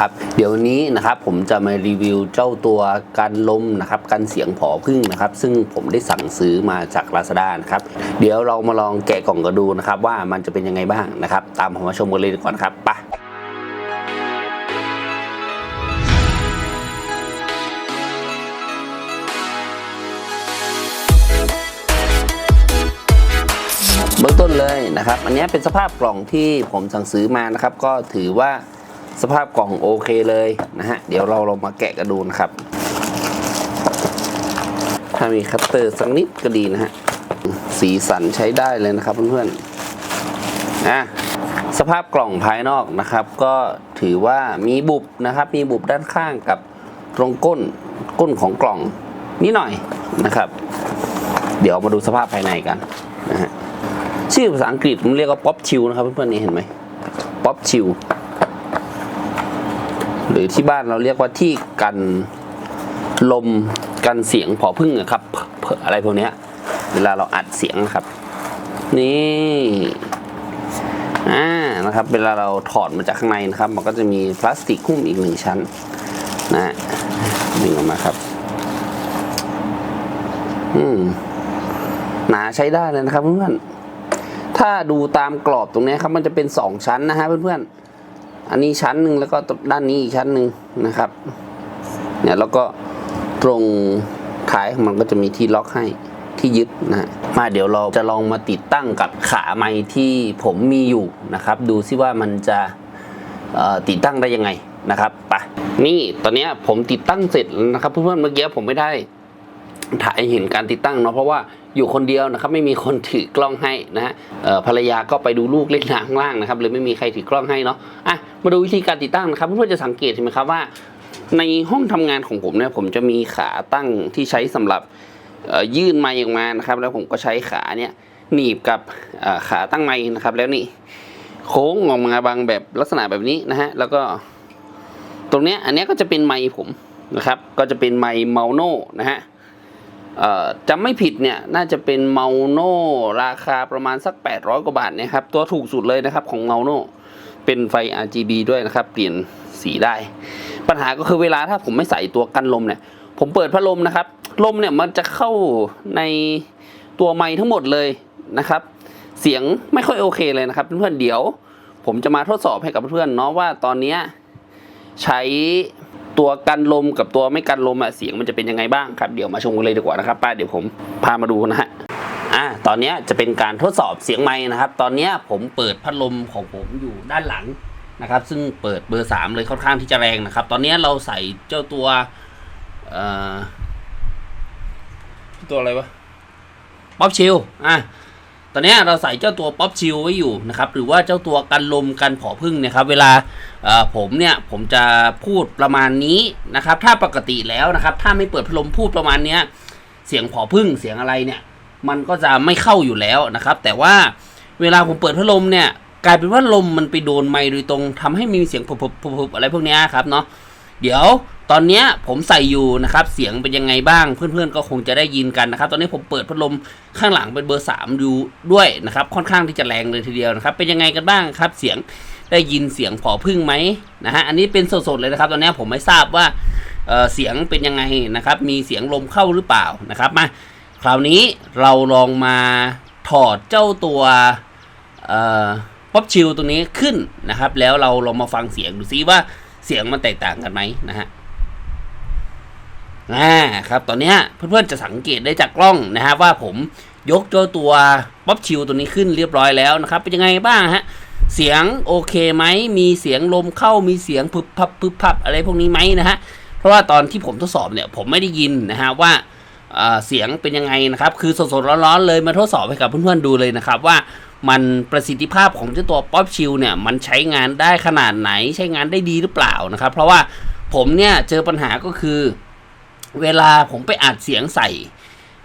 ครับ เดี๋ยวนี้นะครับผมจะมารีวิวเจ้าตัวกันลมนะครับกันเสียงผอพึ่งนะครับ ซึ่งผมได้สั่งซื้อมาจาก Lazada นะครับ เดี๋ยวเรามาลองแกะกล่องกันดูนะครับ ว่ามันจะเป็นยังไงบ้างนะครับ ตามผมมาชมกันเลยดีกว่านะครับไปเบื้องต้นเลยนะครับ อันนี้เป็นสภาพกล่องที่ผมสั่งซื้อมานะครับ ก็ถือว่า สภาพกล่องโอเคเลยนะฮะ เดี๋ยวเราลองมาแกะกันดูนะครับ ถ้ามีคัตเตอร์สักนิดก็ดีนะฮะ สีสันใช้ได้เลยนะครับเพื่อนๆอะสภาพกล่องภายนอกนะครับ ก็ถือว่ามีบุบนะครับ มีบุบด้านข้างกับตรงก้นก้นของกล่องนิดหน่อยนะครับ เดี๋ยวมาดูสภาพภายในกันนะฮะชื่อภาษาอังกฤษผมเรียกว่าป๊อปชิลนะครับเพื่อนๆนี่เห็นไหมป๊อปชิล หรือที่บ้านเราเรียกว่าที่กันลมกันเสียงผอพึ่งอะครับ อะไรพวกนี้เวลาเราอัดเสียงนะครับ นี่อ่านะครับ เวลาเราถอดมาจากข้างในนะครับ มันก็จะมีพลาสติกหุ้มอีกหนึ่งชั้นนะฮะดึงออกมาครับ อืมหนาใช้ได้เลยนะครับเพื่อนๆถ้าดูตามกรอบตรงนี้ครับ มันจะเป็นสองชั้นนะฮะเพื่อนๆ อันนี้ชั้นหนึ่งแล้วก็ด้านนี้อีกชั้นหนึ่งนะครับเนี่ยแล้วก็ตรงท้ายมันก็จะมีที่ล็อกให้ที่ยึดนะมาเดี๋ยวเราจะลองมาติดตั้งกับขาไม้ที่ผมมีอยู่นะครับ ดูซิว่ามันจะติดตั้งได้ยังไงนะครับไปะนี่ตอนนี้ผมติดตั้งเสร็จนะครับเพื่อนๆเมื่อกี้ผมไม่ได้ถ่ายเห็นการติดตั้งเนาะเพราะว่าอยู่คนเดียวนะครับไม่มีคนถือกล้องให้นะฮะภรรยาก็ไปดูลูกเล่นน้ำข้างล่างนะครับเลยไม่มีใครถือกล้องให้เนาะอะ มาดูวิธีการติดตั้งนะครับเพื่อนๆจะสังเกตเห็นไหมครับว่า ในห้องทำงานของผมเนี่ยผมจะมีขาตั้งที่ใช้สำหรับยื่นไม้ออกมานะครับ แล้วผมก็ใช้ขาเนี่ยหนีบกับขาตั้งไม้นะครับ แล้วนี่โค้งออกมาบางแบบลักษณะแบบนี้นะฮะแล้วก็ตรงเนี้ยอันเนี้ยก็จะเป็นไม้ผมนะครับ ก็จะเป็นไม้เมาโน่นะฮะจำไม่ผิดเนี่ยน่าจะเป็นเมาโน่ราคาประมาณสัก 800 กว่าบาทเนี่ยครับตัวถูกสุดเลยนะครับของเมาโน่ เป็นไฟ RGB ด้วยนะครับ เปลี่ยนสีได้ ปัญหาก็คือเวลาถ้าผมไม่ใส่ตัวกันลมเนี่ย ผมเปิดพัดลมนะครับ ลมเนี่ยมันจะเข้าในตัวไม้ทั้งหมดเลยนะครับ เสียงไม่ค่อยโอเคเลยนะครับ เพื่อนๆเดี๋ยว ผมจะมาทดสอบให้กับเพื่อนๆเนาะว่าตอนนี้ใช้ตัวกันลมกับตัวไม่กันลมอะเสียงมันจะเป็นยังไงบ้างครับ เดี๋ยวมาชมกันเลยดีกว่านะครับป้าเดี๋ยวผมพามาดูนะฮะ อ่าตอนนี้จะเป็นการทดสอบเสียงไม้นะครับ ตอนนี้ผมเปิดพัดลมของผมอยู่ด้านหลังนะครับ ซึ่งเปิดเบอร์สามเลยค่อนข้างที่จะแรงนะครับ ตอนนี้เราใส่เจ้าตัวเอ่อตัวอะไรวะป๊อปชิลอะตอนนี้เราใส่เจ้าตัวป๊อปชิลไว้อยู่นะครับ หรือว่าเจ้าตัวกันลมกันผอพึ่งเนะครับ เวลาเอ่อผมเนี่ยผมจะพูดประมาณนี้นะครับ ถ้าปกติแล้วนะครับ ถ้าไม่เปิดพัดลมพูดประมาณเนี้ย เสียงผอพึ่งเสียงอะไรเนี่ย มันก็จะไม่เข้าอยู่แล้วนะครับ แต่ว่าเวลาผมเปิดพัดลมเนี่ยกลายเป็นว่าลมมันไปโดนไมค์โดยตรงทำให้มีเสียงผุบๆๆๆอะไรพวกนี้ครับเนาะเดี๋ยวตอนเนี้ยผมใส่อยู่นะครับ เสียงเป็นยังไงบ้างเพื่อนๆก็คงจะได้ยินกันนะครับ ตอนนี้ผมเปิดพัดลมข้างหลังเป็นเบอร์สามดูด้วยนะครับ ค่อนข้างที่จะแรงเลยทีเดียวนะครับ เป็นยังไงกันบ้างครับ เสียงได้ยินเสียงผอพึ่งไหมนะฮะอันนี้เป็นสดๆเลยนะครับ ตอนนี้ผมไม่ทราบว่าเออเสียงเป็นยังไงนะครับ มีเสียงลมเข้าหรือเปล่านะครับมา คราวนี้เราลองมาถอดเจ้าตัวป๊อปชิลตัวนี้ขึ้นนะครับ แล้วเราลองมาฟังเสียงดูซิว่าเสียงมันแตกต่างกันไหมนะฮะอ่าครับตอนนี้เพื่อนๆจะสังเกตได้จากกล้องนะฮะว่าผมยกเจ้าตัวป๊อปชิลตัวนี้ขึ้นเรียบร้อยแล้วนะครับเป็นยังไงบ้างฮะเสียงโอเคไหมมีเสียงลมเข้ามีเสียงพึบพับพึบพับอะไรพวกนี้ไหมนะฮะเพราะว่าตอนที่ผมทดสอบเนี่ยผมไม่ได้ยินนะฮะว่า เสียงเป็นยังไงนะครับ คือสดๆร้อนๆเลยมาทดสอบให้กับเพื่อนๆดูเลยนะครับว่ามันประสิทธิภาพของเจ้าตัวป๊อปชิลเนี่ยมันใช้งานได้ขนาดไหนใช้งานได้ดีหรือเปล่านะครับ เพราะว่าผมเนี่ยเจอปัญหาก็คือ เวลาผมไปอัดเสียงใส่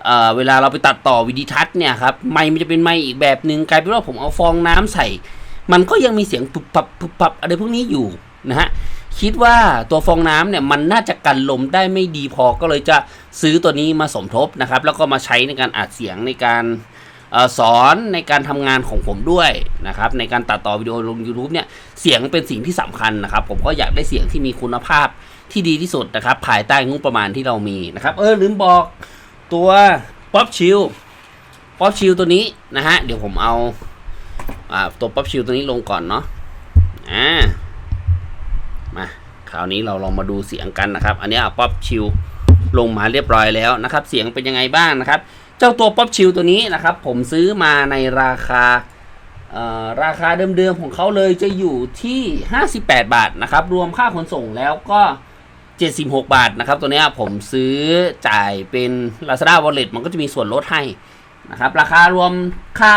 เเวลาเราไปตัดต่อวิดีทัศน์เนี่ยครับไมค์มันจะเป็นไมค์อีกแบบหนึ่งกลายเป็นว่าผมเอาฟองน้ำใส่ มันก็ยังมีเสียงปุบปับปุบปับอะไรพวกนี้อยู่นะฮะ คิดว่าตัวฟองน้ำเนี่ยมันน่าจะกันลมได้ไม่ดีพอก็เลยจะซื้อตัวนี้มาสมทบนะครับ แล้วก็มาใช้ในการอัดเสียงในการอสอนในการทำงานของผมด้วยนะครับ ในการตัดต่อวิดีโอลง YouTube เนี่ยเสียงเป็นสิ่งที่สำคัญนะครับ ผมก็อยากได้เสียงที่มีคุณภาพที่ดีที่สุดนะครับ ภายใต้งบประมาณที่เรามีนะครับ เออลืมบอกตัวป๊อปชิลป๊อปชิลตัวนี้นะฮะ เดี๋ยวผมเอาอตัวป๊อปชิลตัวนี้ลงก่อนเนาะอ่า ราวนี้เราลองมาดูเสียงกันนะครับ อันนี้ป๊อปชิลลงมาเรียบร้อยแล้วนะครับ เสียงเป็นยังไงบ้างนะครับ เจ้าตัวป๊อปชิลตัวนี้นะครับ ผมซื้อมาในราคาราคาเดิมๆของเขาเลยจะอยู่ที่ 58 บาทนะครับ รวมค่าขนส่งแล้วก็ 76 บาทนะครับ ตัวนี้ผมซื้อจ่ายเป็น Lazada Wallet มันก็จะมีส่วนลดให้นะครับ ราคารวมค่า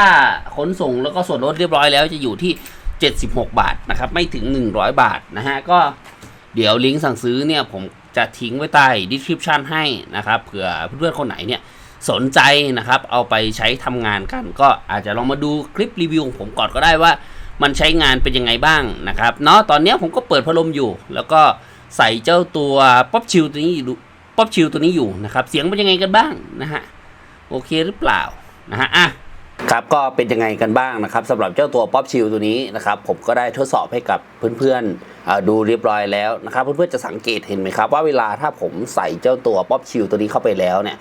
ขนส่งแล้วก็ส่วนลดเรียบร้อยแล้วจะอยู่ที่ 76 บาทนะครับ ไม่ถึง 100 บาทนะฮะ ก็ เดี๋ยวลิงก์สั่งซื้อเนี่ยผมจะทิ้งไว้ใต้ description ให้นะครับเผื่อเพื่อนๆคนไหนเนี่ยสนใจนะครับเอาไปใช้ทำงานกัน ก็อาจจะลองมาดูคลิปรีวิวของผมก่อนก็ได้ว่า มันใช้งานเป็นยังไงบ้างนะครับเนาะตอนนี้ผมก็เปิดพัดลมอยู่ แล้วก็ใส่เจ้าตัวป๊อปชิลตัวนี้อยู่ป๊อปชิลตัวนี้อยู่นะครับเสียงเป็นยังไงกันบ้างนะฮะโอเคหรือเปล่านะฮะอะ ครับก็เป็นยังไงกันบ้างนะครับสำหรับเจ้าตัวป๊อปชิลตัวนี้นะครับผมก็ได้ทดสอบให้กับเพื่อนๆดูเรียบร้อยแล้วนะครับ เพื่อนๆจะสังเกตเห็นไหมครับว่าเวลาถ้าผมใส่เจ้าตัวป๊อปชิลตัวนี้เข้าไปแล้วเนี่ย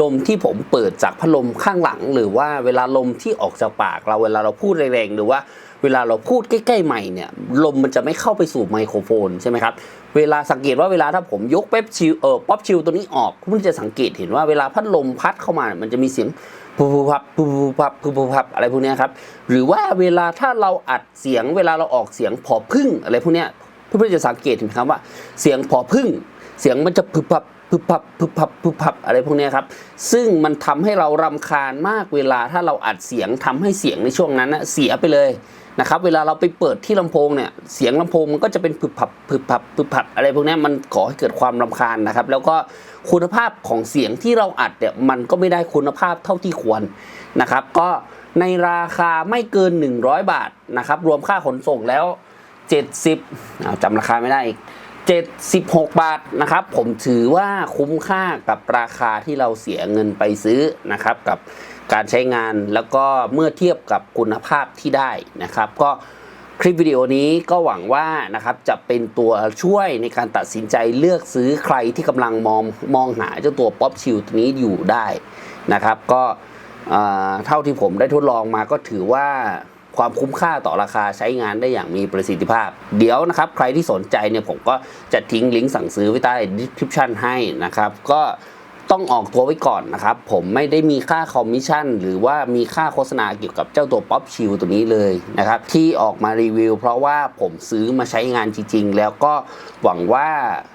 ลมที่ผมเปิดจากพัดลมข้างหลัง หรือว่าเวลาลมที่ออกจากปากเราเวลาเราพูดแรงๆหรือว่า เวลาเราพูดใกล้ๆใหม่เนี่ยลมมันจะไม่เข้าไปสู่ไมโครโฟนใช่ไหมครับเวลาสังเกตว่าเวลาถ้าผมยกเป๊ปชิลเออป๊อปชิลตัวนี้ออกคุณจะสังเกตเห็นว่าเวลาพัดลมพัดเข้ามามันจะมีเสียงปูปูพับปูปูพับปูปูพับอะไรพวกนี้ครับหรือว่าเวลาถ้าเราอัดเสียงเวลาเราออกเสียงผอพึ่งอะไรพวกนี้ยเพื่อนๆจะสังเกตเห็นไหมครับว่า เสียงผอพึ่ง เสียงมันจะพึบพับพึบพับพึบพับพึบพับอะไรพวกนี้ครับ ซึ่งมันทำให้เรารำคาญมากเวลาถ้าเราอัดเสียงทำให้เสียงในช่วงนั้นนะเสียไปเลย นะครับเวลาเราไปเปิดที่ลำโพงเนี่ยเสียงลำโพงมันก็จะเป็นผึบผับผึบผับผึบผับอะไรพวกนี้มันก่อให้เกิดความรำคาญนะครับ แล้วก็คุณภาพของเสียงที่เราอัดเนี่ยมันก็ไม่ได้คุณภาพเท่าที่ควรนะครับ ก็ในราคาไม่เกิน 100 บาทนะครับ รวมค่าขนส่งแล้ว 70อ้าวจำราคาไม่ได้อีก 76 บาทนะครับ ผมถือว่าคุ้มค่ากับราคาที่เราเสียเงินไปซื้อนะครับ กับการใช้งานแล้วก็เมื่อเทียบกับคุณภาพที่ได้นะครับ ก็คลิปวิดีโอนี้ก็หวังว่านะครับจะเป็นตัวช่วยในการตัดสินใจเลือกซื้อใครที่กำลังมองมองหาเจ้าตัวป๊อปชิลตัวนี้อยู่ได้นะครับ ก็เอ่อเท่าที่ผมได้ทดลองมาก็ถือว่า ความคุ้มค่าต่อราคาใช้งานได้อย่างมีประสิทธิภาพ เดี๋ยวนะครับ ใครที่สนใจเนี่ยผมก็จะทิ้งลิงก์สั่งซื้อไว้ใต้ description ให้นะครับ ก็ต้องออกตัวไว้ก่อนนะครับ ผมไม่ได้มีค่าคอมมิชชั่น หรือว่ามีค่าโฆษณาเกี่ยวกับเจ้าตัวป๊อปชิลตัวนี้เลยนะครับ ที่ออกมารีวิว เพราะว่าผมซื้อมาใช้งานจริง ๆ แล้วก็หวังว่า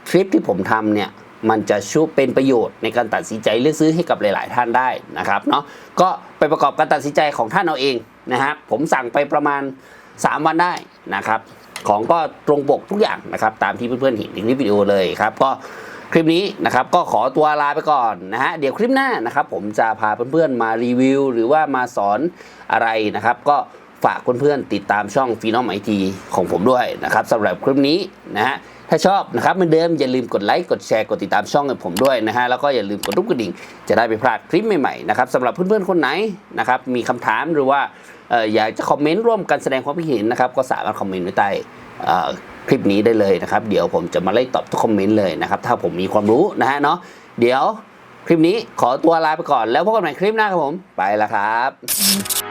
คลิปที่ผมทำเนี่ย มันจะช่วยเป็นประโยชน์ในการตัดสินใจเลือกซื้อให้กับหลาย ๆ ท่านได้นะครับเนาะก็ไปประกอบการตัดสินใจของท่านเอาเองนะครับผมสั่งไปประมาณ 3 วันได้นะครับ ของก็ตรงปกทุกอย่างนะครับ ตามที่เพื่อนๆเห็นในคลิปวิดีโอเลยครับก็คลิปนี้นะครับก็ขอตัวลาไปก่อนนะฮะเดี๋ยวคลิปหน้านะครับผมจะพาเพื่อนๆมารีวิว หรือว่ามาสอนอะไรนะครับ ก็ฝากเพื่อนๆติดตามช่องฟีนอมไอทีของผมด้วยนะครับสำหรับคลิปนี้นะฮะ ถ้าชอบนะครับเหมือนเดิมอย่าลืมกดไลค์กดแชร์กดติดตามช่องให้ผมด้วยนะฮะแล้วก็อย่าลืมกดรูปกระดิ่งจะได้ไม่พลาดคลิปใหม่ๆนะครับสำหรับเพื่อนๆคนไหนนะครับมีคำถามหรือว่าอออยากจะคอมเมนต์ร่วมกันแสดงความคิดเห็นนะครับก็สามารถคอมเมนต์ไว้ใต้คลิปนี้ได้เลยนะครับ เดี๋ยวผมจะมาไล่ตอบทุกคอมเมนต์เลยนะครับถ้าผมมีความรู้นะฮะเนาะเดี๋ยวคลิปนี้ขอตัวลาไปก่อนแล้วพบกันใหม่คลิปหน้าครับผมไปแล้วครับ